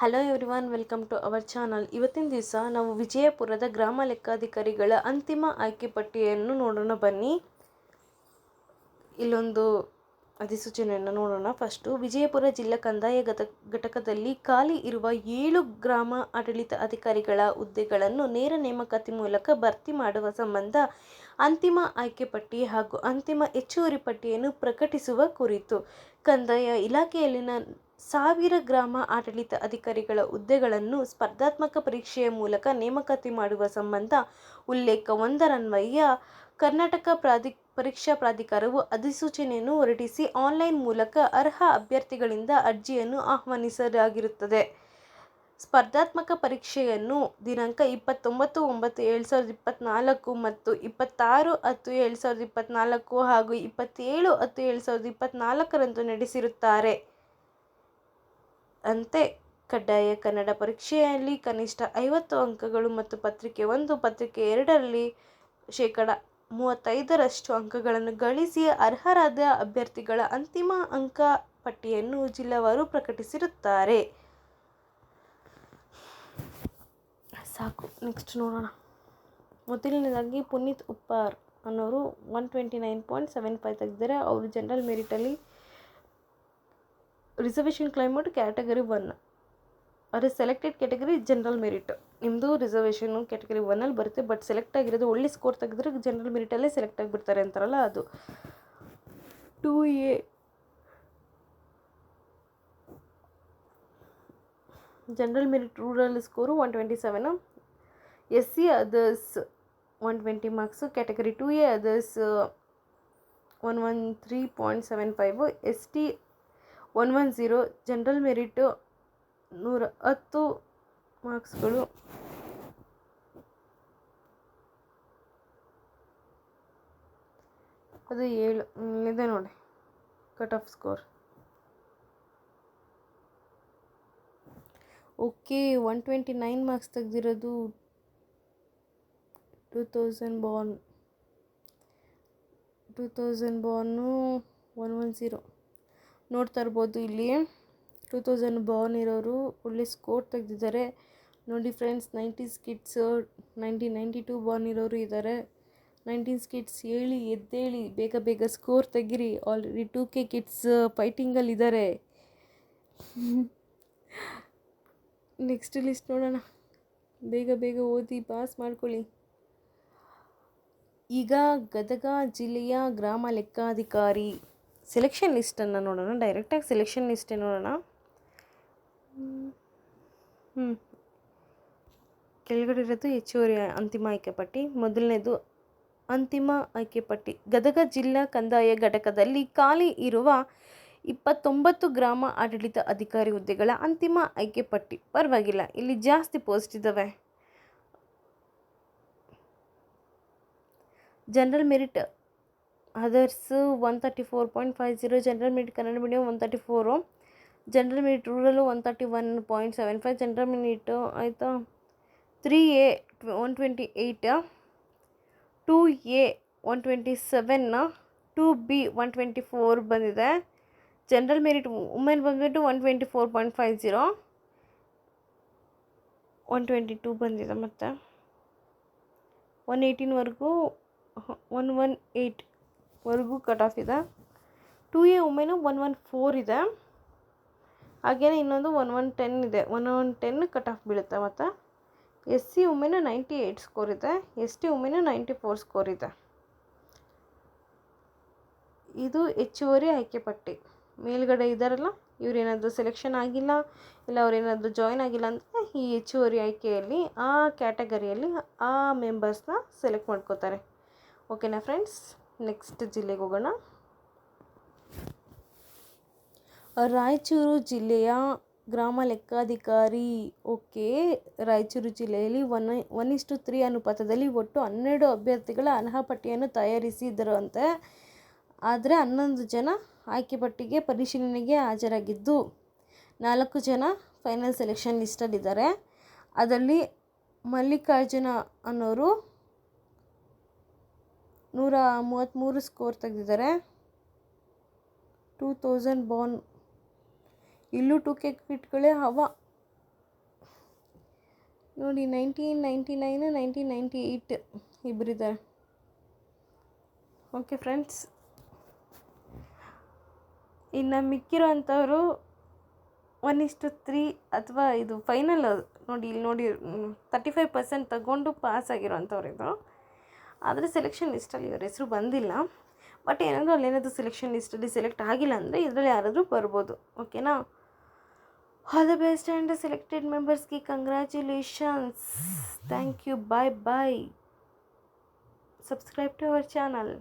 Hello everyone welcome to our channel ಇವತ್ತಿನ ದಿವಸ ನಾವು ವಿಜಯಪುರದ ಗ್ರಾಮ ಲೆಕ್ಕಾಧಿಕಾರಿಗಳ ಅಂತಿಮ ಆಯ್ಕೆ ಪಟ್ಟಿಯನ್ನು ನೋಡೋಣ. ಬನ್ನಿ. ಇಲ್ಲೊಂದು ಅಧಿಸೂಚನೆಯನ್ನು ನೋಡೋಣ. ಫಸ್ಟು ವಿಜಯಪುರ ಜಿಲ್ಲಾ ಕಂದಾಯ ಘಟ ಘಟಕದಲ್ಲಿ ಖಾಲಿ ಇರುವ ಏಳು ಗ್ರಾಮ ಆಡಳಿತ ಅಧಿಕಾರಿಗಳ ಹುದ್ದೆಗಳನ್ನು ನೇರ ನೇಮಕಾತಿ ಮೂಲಕ ಭರ್ತಿ ಮಾಡುವ ಸಂಬಂಧ ಅಂತಿಮ ಆಯ್ಕೆ ಪಟ್ಟಿ ಹಾಗೂ ಅಂತಿಮ ಹೆಚ್ಚುವರಿ ಪಟ್ಟಿಯನ್ನು ಪ್ರಕಟಿಸುವ ಕುರಿತು ಕಂದಾಯ ಇಲಾಖೆಯಲ್ಲಿನ ಸಾವಿರ ಗ್ರಾಮ ಆಡಳಿತ ಅಧಿಕಾರಿಗಳ ಹುದ್ದೆಗಳನ್ನು ಸ್ಪರ್ಧಾತ್ಮಕ ಪರೀಕ್ಷೆಯ ಮೂಲಕ ನೇಮಕಾತಿ ಮಾಡುವ ಸಂಬಂಧ ಉಲ್ಲೇಖ ಒಂದರನ್ವಯ ಕರ್ನಾಟಕ ಪ್ರಾಧಿ, ಪರೀಕ್ಷಾ ಪ್ರಾಧಿಕಾರವು ಅಧಿಸೂಚನೆಯನ್ನು ಹೊರಡಿಸಿ ಆನ್ಲೈನ್ ಮೂಲಕ ಅರ್ಹ ಅಭ್ಯರ್ಥಿಗಳಿಂದ ಅರ್ಜಿಯನ್ನು ಆಹ್ವಾನಿಸಲಾಗಿರುತ್ತದೆ. ಸ್ಪರ್ಧಾತ್ಮಕ ಪರೀಕ್ಷೆಯನ್ನು ದಿನಾಂಕ ಇಪ್ಪತ್ತೊಂಬತ್ತು, ಒಂಬತ್ತು ಎರಡು ಸಾವಿರದ ಇಪ್ಪತ್ತ್ನಾಲ್ಕು ಮತ್ತು ಇಪ್ಪತ್ತಾರು, ಹತ್ತು ಎರಡು ಸಾವಿರದ ಇಪ್ಪತ್ತ್ನಾಲ್ಕು ಹಾಗೂ ಇಪ್ಪತ್ತೇಳು, ಹತ್ತು, ಏಳು ಸಾವಿರದ ಇಪ್ಪತ್ತ್ನಾಲ್ಕರಂದು ನಡೆಸಿರುತ್ತಾರೆ. ಅಂತೆ. ಕಡ್ಡಾಯ ಕನ್ನಡ ಪರೀಕ್ಷೆಯಲ್ಲಿ ಕನಿಷ್ಠ ಐವತ್ತು ಅಂಕಗಳು ಮತ್ತು ಪತ್ರಿಕೆ ಒಂದು, ಪತ್ರಿಕೆ ಎರಡರಲ್ಲಿ ಶೇಕಡ ಮೂವತ್ತೈದರಷ್ಟು ಅಂಕಗಳನ್ನು ಗಳಿಸಿ ಅರ್ಹರಾದ ಅಭ್ಯರ್ಥಿಗಳ ಅಂತಿಮ ಅಂಕ ಪಟ್ಟಿಯನ್ನು ಜಿಲ್ಲಾವಾರು ಪ್ರಕಟಿಸಿರುತ್ತಾರೆ. ಸಾಕು ನೆಕ್ಸ್ಟ್ ನೋಡೋಣ. ಮೊದಲನೇದಾಗಿ ಪುನೀತ್ ಉಪ್ಪಾರ್ ಅನ್ನೋರು one twenty nine point seven five ತೆಗೆದಿದ್ದಾರೆ. ಅವರು ಜನರಲ್ ಮೆರಿಟಲ್ಲಿ ರಿಸರ್ವೇಷನ್ ಕ್ಲೈಮೇಟ್ ಕ್ಯಾಟಗರಿ ಒನ್ ಅದೇ ಸೆಲೆಕ್ಟೆಡ್ ಕ್ಯಾಟಗರಿ ಜನರಲ್ ಮೆರಿಟ್ ನಿಮ್ಮದು ರಿಸರ್ವೇಷನು ಕ್ಯಾಟಗರಿ ಒನ್ನಲ್ಲಿ ಬರುತ್ತೆ ಬಟ್ ಸೆಲೆಕ್ಟ್ ಆಗಿರೋದು ಒಳ್ಳೆ ಸ್ಕೋರ್ ತೆಗೆದ್ರೆ ಜನರಲ್ ಮೆರಿಟಲ್ಲೇ ಸೆಲೆಕ್ಟ್ ಆಗಿಬಿಡ್ತಾರೆ ಅಂತಾರಲ್ಲ ಅದು. Two A general merit rural score one twenty seven S C others one twenty marks category two A others one one three point seven five S T one one zero general merit ನೂರ ಹತ್ತು ಮಾರ್ಕ್ಸ್ಗಳು. ಅದು ಏಳು ಇದೆ ನೋಡಿ, cut off score. Okay, one twenty nine marks ತೆಗೆದಿರೋದು two thousand born, two thousand born one one zero. ನೋಡ್ತಾ ಇರ್ಬೋದು ಇಲ್ಲಿ. ಟೂ ತೌಸಂಡ್ ಬಾರ್ನ್ ಇರೋರು ಒಳ್ಳೆ ಸ್ಕೋರ್ ತೆಗೆದಿದ್ದಾರೆ. ನೋಡಿ friends, nineties kids, nineteen ninety two born ಇರೋರು ಇದ್ದಾರೆ. ನೈನ್ಟೀನ್ಸ್ ಕಿಡ್ಸ್ ಹೇಳಿ ಎದ್ದೇಳಿ, ಬೇಗ ಬೇಗ ಸ್ಕೋರ್ ತೆಗಿರಿ. ಆಲ್ರೆಡಿ ಟೂ ಕೆ ಕಿಡ್ಸ್ ಫೈಟಿಂಗಲ್ಲಿ ಇದ್ದಾರೆ ನೆಕ್ಸ್ಟ್ ಲಿಸ್ಟ್ ನೋಡೋಣ. ಬೇಗ ಬೇಗ ಓದಿ, ಪಾಸ್ ಮಾಡ್ಕೊಳ್ಳಿ. ಈಗ ಗದಗ ಜಿಲ್ಲೆಯ ಗ್ರಾಮ ಲೆಕ್ಕಾಧಿಕಾರಿ ಸೆಲೆಕ್ಷನ್ ಲಿಸ್ಟನ್ನು ನೋಡೋಣ. ಡೈರೆಕ್ಟಾಗಿ ಸೆಲೆಕ್ಷನ್ ಲಿಸ್ಟೇ ನೋಡೋಣ. ಹ್ಞೂ ಕೆಳಗಡೆ ಇರೋದು ಹೆಚ್ಚುವರಿ ಅಂತಿಮ ಆಯ್ಕೆ ಪಟ್ಟಿ, ಮೊದಲನೇದು ಅಂತಿಮ ಆಯ್ಕೆ ಪಟ್ಟಿ. ಗದಗ ಜಿಲ್ಲಾ ಕಂದಾಯ ಘಟಕದಲ್ಲಿ ಖಾಲಿ ಇರುವ ಇಪ್ಪತ್ತೊಂಬತ್ತು ಗ್ರಾಮ ಆಡಳಿತ ಅಧಿಕಾರಿ ಹುದ್ದೆಗಳ ಅಂತಿಮ ಆಯ್ಕೆ ಪಟ್ಟಿ. ಪರವಾಗಿಲ್ಲ, ಇಲ್ಲಿ ಜಾಸ್ತಿ ಪೋಸ್ಟ್ ಇದ್ದಾವೆ general merit others one thirty four point five zero general merit Kannada medium one thirty four general merit rural one thirty one point seven five general merit ಆಯಿತಾ three A one twenty eight two A one twenty seven two B one twenty four ಬಂದಿದೆ general merit women ಬಂದುಬಿಟ್ಟು one twenty four point five zero one twenty two ಬಂದಿದೆ ಮತ್ತು. One ಏಯ್ಟೀನ್ವರೆಗೂ one one ಏಯ್ಟ್ವರೆಗೂ cut of ಇದೆ. Two A women one one four ಇದೆ. ಹಾಗೇನೆ ಇನ್ನೊಂದು ಒನ್ ಒನ್ ಟೆನ್ ಇದೆ. One one ten cut off ಬೀಳುತ್ತೆ ಮತ್ತು. S C women ninety eight score ಇದೆ. S T women ninety four score ಇದೆ. ಇದು ಹೆಚ್ಚುವರಿ ಆಯ್ಕೆ ಪಟ್ಟಿ. ಮೇಲ್ಗಡೆ ಇದ್ದಾರಲ್ಲ ಇವರೇನಾದರೂ ಸೆಲೆಕ್ಷನ್ ಆಗಿಲ್ಲ, ಇಲ್ಲ ಅವರೇನಾದರೂ ಜಾಯ್ನ್ ಆಗಿಲ್ಲ ಅಂದರೆ ಈ ಹೆಚ್ಚುವರಿ ಆಯ್ಕೆಯಲ್ಲಿ, ಆ ಕ್ಯಾಟಗರಿಯಲ್ಲಿ ಆ ಮೆಂಬರ್ಸ್ನ ಸೆಲೆಕ್ಟ್ ಮಾಡ್ಕೋತಾರೆ. ಓಕೆನಾ ಫ್ರೆಂಡ್ಸ್ ನೆಕ್ಸ್ಟ್ ಜಿಲ್ಲೆಗೆ ಹೋಗೋಣ. ರಾಯಚೂರು ಜಿಲ್ಲೆಯ ಗ್ರಾಮ ಲೆಕ್ಕಾಧಿಕಾರಿ ಓಕೆ, ರಾಯಚೂರು ಜಿಲ್ಲೆಯಲ್ಲಿ ಒನ್ ಒನ್ ಇಷ್ಟು ತ್ರೀ ಅನುಪಾತದಲ್ಲಿ ಒಟ್ಟು ಹನ್ನೆರಡು ಅಭ್ಯರ್ಥಿಗಳ ಅನರ್ಹ ಪಟ್ಟಿಯನ್ನು ತಯಾರಿಸಿದರಂತೆ. ಆದರೆ ಹನ್ನೊಂದು ಜನ ಆಯ್ಕೆ ಪಟ್ಟಿಗೆ ಪರಿಶೀಲನೆಗೆ ಹಾಜರಾಗಿದ್ದು, ನಾಲ್ಕು ಜನ ಫೈನಲ್ ಸೆಲೆಕ್ಷನ್ ಲಿಸ್ಟಲ್ಲಿದ್ದಾರೆ ಅದರಲ್ಲಿ ಮಲ್ಲಿಕಾರ್ಜುನ ಅನ್ನೋರು ನೂರ ಮೂವತ್ತ್ಮೂರು ಸ್ಕೋರ್ ತೆಗೆದಿದ್ದಾರೆ. ಟೂ ತೌಸಂಡ್ ಬಾನ್ ಇಲ್ಲೂ ಟೂ ಕೆ ಕಿಟ್ಗಳೇ ಹವ ನೋಡಿ nineteen ninety nine nineteen ninety eight ಇಬ್ಬರಿದ್ದಾರೆ okay friends ಇನ್ನು ಮಿಕ್ಕಿರೋ ಅಂಥವರು ಒನ್ ಇಷ್ಟು ತ್ರೀ ಅಥವಾ ಇದು ಫೈನಲ್ ನೋಡಿ, ಇಲ್ಲಿ ನೋಡಿ ತರ್ಟಿ ಫೈವ್ ಪರ್ಸೆಂಟ್ ತಗೊಂಡು ಪಾಸ್ ಆಗಿರೋಂಥವ್ರು ಇದು. ಆದರೆ ಸೆಲೆಕ್ಷನ್ ಲಿಸ್ಟಲ್ಲಿ ಇವ್ರ ಹೆಸರು ಬಂದಿಲ್ಲ ಬಟ್ ಏನಾದರೂ ಅಲ್ಲಿ ಏನಾದರೂ ಸೆಲೆಕ್ಷನ್ ಲಿಸ್ಟಲ್ಲಿ ಸೆಲೆಕ್ಟ್ ಆಗಿಲ್ಲ ಅಂದರೆ ಇದರಲ್ಲಿ ಯಾರಾದರೂ ಬರ್ಬೋದು ಓಕೆನಾ all the best and selected ಮೆಂಬರ್ಸ್ಗೆ congratulations thank you bye bye subscribe to our channel